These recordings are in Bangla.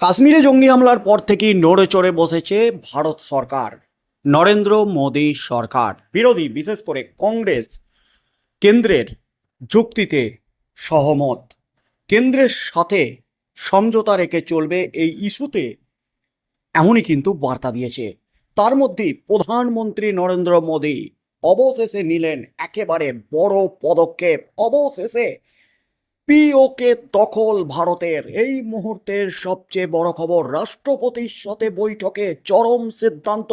কাশ্মীরে জঙ্গি হামলার পর থেকেই নড়ে চড়ে বসেছে ভারত সরকার, নরেন্দ্র মোদী সরকার। বিরোধী বিশেষ করে কংগ্রেস কেন্দ্রের যুক্তিতে সহমত। কেন্দ্রের সাথে সমঝোতা রেখে চলবে এই ইস্যুতে এমনই কিন্তু বার্তা দিয়েছে। তার মধ্যেই প্রধানমন্ত্রী নরেন্দ্র মোদী অবশেষে নিলেন একেবারে বড় পদক্ষেপ। অবশেষে পিওকে দখল ভারতের। এই মুহূর্তের সবচেয়ে বড় খবর, রাষ্ট্রপতির সাথে বৈঠকে চরম সিদ্ধান্ত।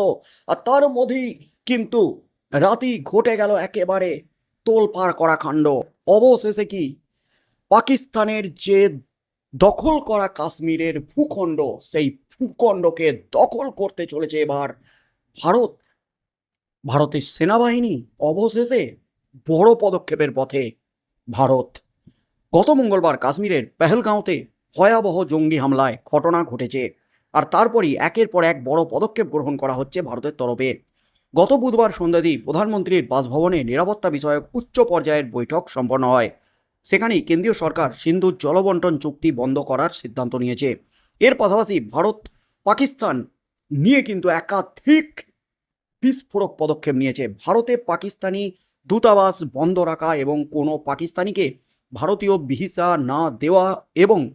আর তার মধ্যেই কিন্তু রাতি ঘটে গেল একেবারে তোলপাড় করা কাণ্ড অবশেষে কি? পাকিস্তানের যে দখল করা কাশ্মীরের ভূখণ্ড, সেই ভূখণ্ডকে দখল করতে চলেছে এবার ভারত। ভারতের সেনাবাহিনী অবশেষে বড় পদক্ষেপের পথে ভারত গত মঙ্গলবার কাশ্মীরের পেহেলগাঁওতে ভয়াবহ জঙ্গি হামলায় ঘটনা ঘটেছে আর তারপরই একের পর এক বড় পদক্ষেপ গ্রহণ করা হচ্ছে ভারতের তরফে। গত বুধবার সন্ধ্যাতেই প্রধানমন্ত্রীর বাসভবনে নিরাপত্তা বিষয়ক উচ্চ পর্যায়ের বৈঠক সম্পন্ন হয়। সেখানেই কেন্দ্রীয় সরকার সিন্ধুর জলবন্টন চুক্তি বন্ধ করার সিদ্ধান্ত নিয়েছে। এর পাশাপাশি ভারত পাকিস্তান নিয়ে কিন্তু একাধিক বিস্ফোরক পদক্ষেপ নিয়েছে। ভারতে পাকিস্তানি দূতাবাস বন্ধ রাখা এবং কোনো পাকিস্তানিকে ভারতীয় ভিসা না দেওয়া এবং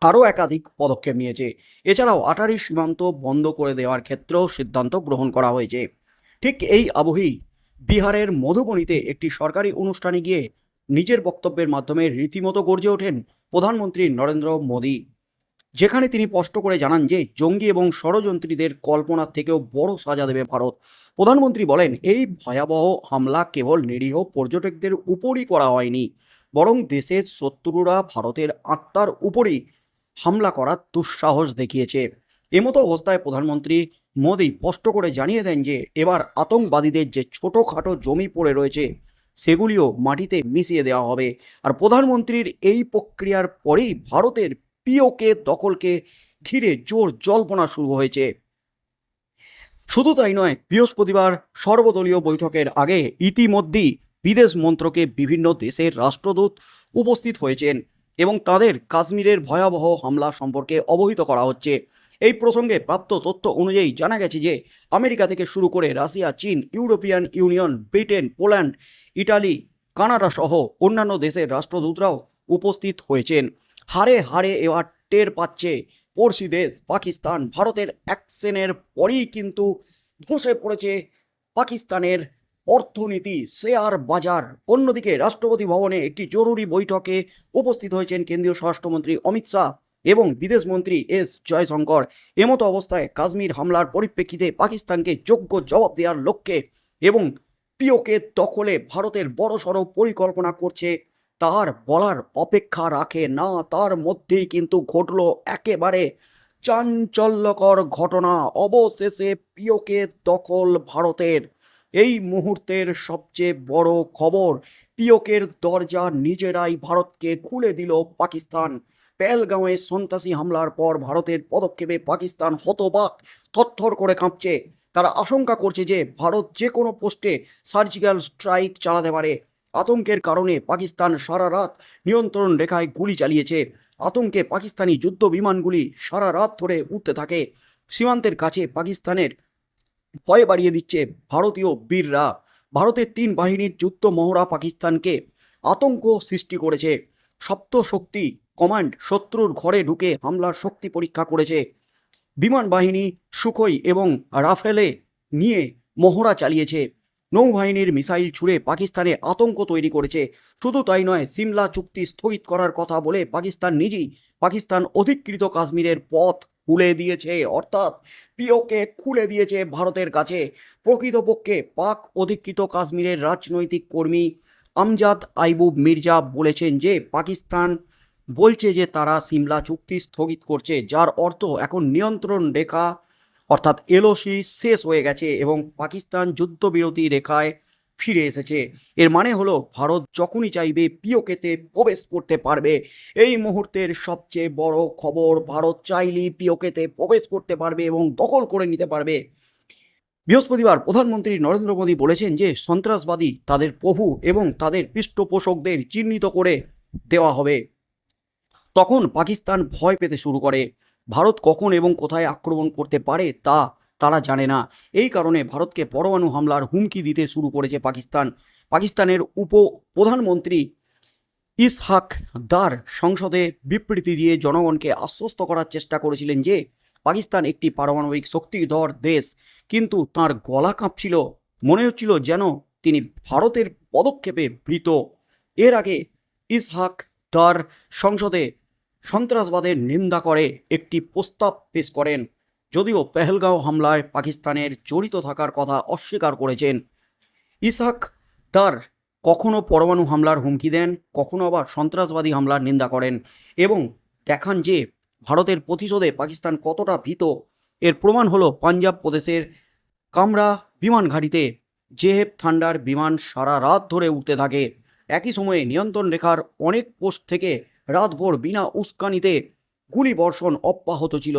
আরও একাধিক পদক্ষেপ নিয়েছে। এছাড়াও আটারি সীমান্ত বন্ধ করে দেওয়ার ক্ষেত্রেও সিদ্ধান্ত গ্রহণ করা হয়েছে। ঠিক এই আবহেই বিহারের মধুবনীতে একটি সরকারি অনুষ্ঠানে গিয়ে নিজের বক্তব্যের মাধ্যমে রীতিমতো গর্জে ওঠেন প্রধানমন্ত্রী নরেন্দ্র মোদী। যেখানে তিনি স্পষ্ট করে জানান যে, জঙ্গি এবং ষড়যন্ত্রীদের কল্পনার থেকেও বড় সাজা দেবে ভারত। প্রধানমন্ত্রী বলেন, এই ভয়াবহ হামলা কেবল নিরীহ পর্যটকদের উপরই করা হয়নি। বরং দেশের শত্রুরা ভারতের আত্মার উপরই হামলা করার দুঃসাহস দেখিয়েছে। এমতো অবস্থায় প্রধানমন্ত্রী মোদী স্পষ্ট করে জানিয়ে দেন যে, এবার আতঙ্কবাদীদের যে ছোটোখাটো জমি পড়ে রয়েছে, সেগুলিও মাটিতে মিশিয়ে দেওয়া হবে। আর প্রধানমন্ত্রীর এই প্রক্রিয়ার পরেই ভারতের পিওকে দখলকে ঘিরে জোর জল্পনা শুরু হয়েছে। শুধু তাই নয়, বৃহস্পতিবার সর্বদলীয় বৈঠকের আগে ইতিমধ্যেই বিদেশ মন্ত্রকে বিভিন্ন দেশের রাষ্ট্রদূত উপস্থিত হয়েছেন এবং তাদের কাশ্মীরের ভয়াবহ হামলা সম্পর্কে অবহিত করা হচ্ছে। এই প্রসঙ্গে প্রাপ্ত তথ্য অনুযায়ী জানা গেছে যে, আমেরিকা থেকে শুরু করে রাশিয়া, চীন, European Union, Britain, Poland, Italy, Canada সহ অন্যান্য দেশের রাষ্ট্রদূতরাও উপস্থিত হয়েছেন। হারে হারে এবার টের পাচ্ছে, পড়শি দেশ পাকিস্তান, ভারতের অ্যাকশনের পরেই কিন্তু ধসে পড়েছে পাকিস্তানের অর্থনীতি, শেয়ার বাজার। অন্যদিকে রাষ্ট্রপতি ভবনে একটি জরুরি বৈঠকে উপস্থিত হয়েছেন কেন্দ্রীয় স্বরাষ্ট্রমন্ত্রী অমিত শাহ এবং বিদেশমন্ত্রী এস জয়শঙ্কর। এমতো অবস্থায় কাশ্মীর হামলার পরিপ্রেক্ষিতে পাকিস্তানকে যোগ্য জবাব দেওয়ার লক্ষ্যে এবং পিওকে দখলে ভারতের বড়সড় পরিকল্পনা করছে তার বলার অপেক্ষা রাখে না, তার মধ্যেই কিন্তু ঘটল একেবারে চাঞ্চল্যকর ঘটনা। অবশেষে পিওকে দখল ভারতের। এই মুহূর্তের সবচেয়ে বড় খবর পিওকের দরজা নিজেরাই ভারতকে খুলে দিল পাকিস্তান। পেলগাঁওয়ে সন্ত্রাসী হামলার পর ভারতের পদক্ষেপে পাকিস্তান হতবাক, থরথর করে কাঁপছে। তারা আশঙ্কা করছে যে ভারত যে কোনো পোস্টে সার্জিক্যাল স্ট্রাইক চালাতে পারে। আতঙ্কের কারণে পাকিস্তান সারা রাত নিয়ন্ত্রণ রেখায় গুলি চালিয়েছে। আতঙ্কে পাকিস্তানি যুদ্ধ বিমানগুলি সারা রাত ধরে উঠতে থাকে। সীমান্তের কাছে পাকিস্তানের ভয় বাড়িয়ে দিচ্ছে ভারতীয় বীররা। ভারতের তিন বাহিনীর যুদ্ধ মহড়া পাকিস্তানকে আতঙ্ক সৃষ্টি করেছে। সপ্ত শক্তি কমান্ড শত্রুর ঘরে ঢুকে হামলার শক্তি পরীক্ষা করেছে। বিমান বাহিনী, সুখই এবং রাফেলে নিয়ে মহড়া চালিয়েছে। নৌবাহিনীর মিসাইল ছুড়ে পাকিস্তানে আতঙ্ক তৈরি করেছে। শুধু তাই নয়, সিমলা চুক্তি স্থগিত করার কথা বলে পাকিস্তান নিজেই পাকিস্তান অধিকৃত কাশ্মীরের পথ খুলে দিয়েছে, অর্থাৎ পিওকে খুলে দিয়েছে ভারতের কাছে। প্রকৃতপক্ষে পাক অধিকৃত কাশ্মীরের রাজনৈতিক কর্মী আমজাদ আইবুব মির্জা বলেছেন যে, পাকিস্তান বলছে যে তারা সিমলা চুক্তি স্থগিত করছে, যার অর্থ এখন নিয়ন্ত্রণ রেখা অর্থাৎ এলওসি শেষ হয়ে গেছে এবং পাকিস্তান যুদ্ধবিরতি রেখায় ফিরে এসেছে। এর মানে হলো, ভারত যখনই চাইবে, পিওকেতে প্রবেশ করতে পারবে। এই মুহূর্তের সবচেয়ে বড় খবর, ভারত চাইলেই পিওকেতে প্রবেশ করতে পারবে এবং দখল করে নিতে পারবে। বৃহস্পতিবার প্রধানমন্ত্রী নরেন্দ্র মোদী বলেছেন যে, সন্ত্রাসবাদী তাদের প্রভু এবং তাদের পৃষ্ঠপোষকদের চিহ্নিত করে দেওয়া হবে। তখন পাকিস্তান ভয় পেতে শুরু করে। ভারত কখন এবং কোথায় আক্রমণ করতে পারে তা তারা জানে না। এই কারণে ভারতকে পরমাণু হামলার হুমকি দিতে শুরু করেছে পাকিস্তান। পাকিস্তানের উপ প্রধানমন্ত্রী ইসহাক দার সংসদে বিবৃতি দিয়ে জনগণকে আশ্বস্ত করার চেষ্টা করেছিলেন যে, পাকিস্তান একটি পারমাণবিক শক্তিধর দেশ, কিন্তু তার গলা কাঁপছিল। মনে হচ্ছিল যেন তিনি ভারতের পদক্ষেপে ভীত। এর আগে ইসহাক দার সংসদে সন্ত্রাসবাদের নিন্দা করে একটি প্রস্তাব পেশ করেন। যদিও পেহেলগাঁও হামলায় পাকিস্তানের জড়িত থাকার কথা অস্বীকার করেছেন। ইসাক তার কখনো পরমাণু হামলার হুমকি দেন, কখনো আবার সন্ত্রাসবাদী হামলার নিন্দা করেন এবং দেখান যে ভারতের প্রতিশোধে পাকিস্তান কতটা ভীত। এর প্রমাণ হলো পাঞ্জাব প্রদেশের কামরা বিমান ঘাঁটিতে জেহেব থান্ডার বিমান সারা রাত ধরে উঠতে থাকে। একই সময়ে নিয়ন্ত্রণ রেখার অনেক পোস্ট থেকে রাতভর বিনা উস্কানিতে গুলি বর্ষণ অব্যাহত ছিল।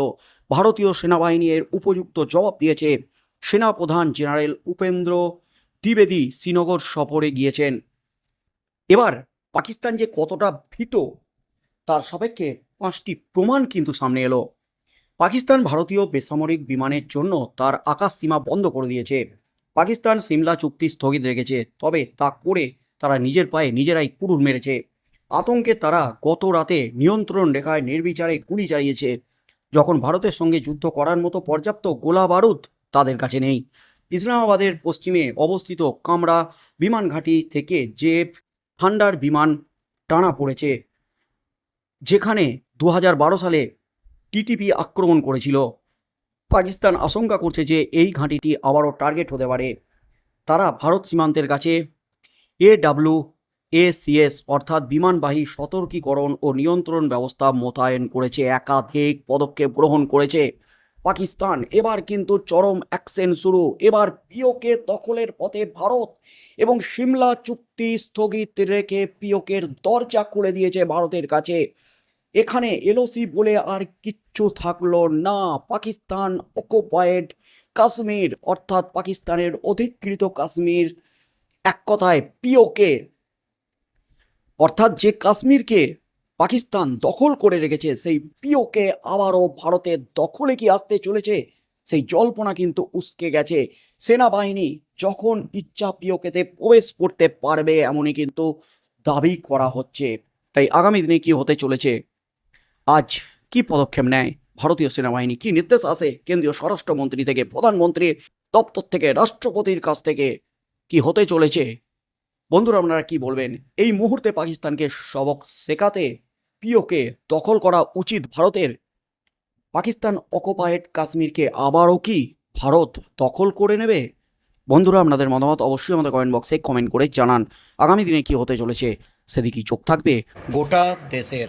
ভারতীয় সেনাবাহিনী এর উপযুক্ত জবাব দিয়েছে সেনাপ্রধান জেনারেল উপেন্দ্র দ্বিবেদী শ্রীনগর সফরে গিয়েছেন। এবার পাকিস্তান যে কতটা ভীত, তার সাপেক্ষে পাঁচটি প্রমাণ কিন্তু সামনে এলো। পাকিস্তান ভারতীয় বেসামরিক বিমানের জন্য তার আকাশ সীমা বন্ধ করে দিয়েছে। পাকিস্তান সিমলা চুক্তি স্থগিত রেখেছে, তবে তা করে তারা নিজের পায়ে নিজেরাই কুড়ুল মেরেছে। আতঙ্কে তারা গত রাতে নিয়ন্ত্রণ রেখায় নির্বিচারে গুলি চালিয়েছে। যখন ভারতের সঙ্গে যুদ্ধ করার মতো পর্যাপ্ত গোলা বারুদ তাদের কাছে নেই। ইসলামাবাদের পশ্চিমে অবস্থিত কামরা বিমান ঘাঁটি থেকে যে থান্ডার বিমান টানা পড়েছে, যেখানে দু সালে টিটিপি আক্রমণ করেছিল। পাকিস্তান আশঙ্কা করছে যে এই ঘাঁটিটি আবারও টার্গেট হতে পারে। তারা ভারত সীমান্তের কাছে এডাব্লিউ এসিএস অর্থাৎ বিমানবাহী সতর্কীকরণ ও নিয়ন্ত্রণ ব্যবস্থা মোতায়েন করেছে। একাধিক পদক্ষেপ গ্রহণ করেছে পাকিস্তান। এবার কিন্তু চরম অ্যাকশন শুরু। এবার পিওকে দখলের পথে ভারত এবং সিমলা চুক্তি স্থগিত রেখে পিওকের দরজা খুলে দিয়েছে ভারতের কাছে। এখানে এলওসি বলে আর কিচ্ছু থাকল না। পাকিস্তান অকুপায়েড কাশ্মীর, অর্থাৎ পাকিস্তানের অধিকৃত কাশ্মীর। এক কথায়, পিওকে অর্থাৎ যে কাশ্মীরকে পাকিস্তান দখল করে রেখেছে, সেই পিওকে আবারও ভারতের দখলে কি আসতে চলেছে? সেই জল্পনা কিন্তু উস্কে গেছে। সেনাবাহিনী যখন ইচ্ছা পিওকেতে প্রবেশ করতে পারবে এমনই কিন্তু দাবি করা হচ্ছে। তাই আগামী দিনে কি হতে চলেছে? আজ কি পদক্ষেপ নেয় ভারতীয় সেনাবাহিনী? কি নির্দেশ আসে কেন্দ্রীয় স্বরাষ্ট্রমন্ত্রী থেকে, প্রধানমন্ত্রীর দপ্তর থেকে, রাষ্ট্রপতির কাছ থেকে? কি হতে চলেছে? বন্ধুরা, আপনারা কি বলবেন? এই মুহূর্তে পাকিস্তানকে সবক শেখাতে পিওকে দখল করা উচিত ভারতের? পাকিস্তান অকুপায়েড কাশ্মীরকে আবারও কি ভারত দখল করে নেবে? বন্ধুরা, আপনাদের মতামত অবশ্যই আমাদের কমেন্ট বক্সে কমেন্ট করে জানান। আগামী দিনে কি হতে চলেছে সেদিকেই চোখ থাকবে গোটা দেশের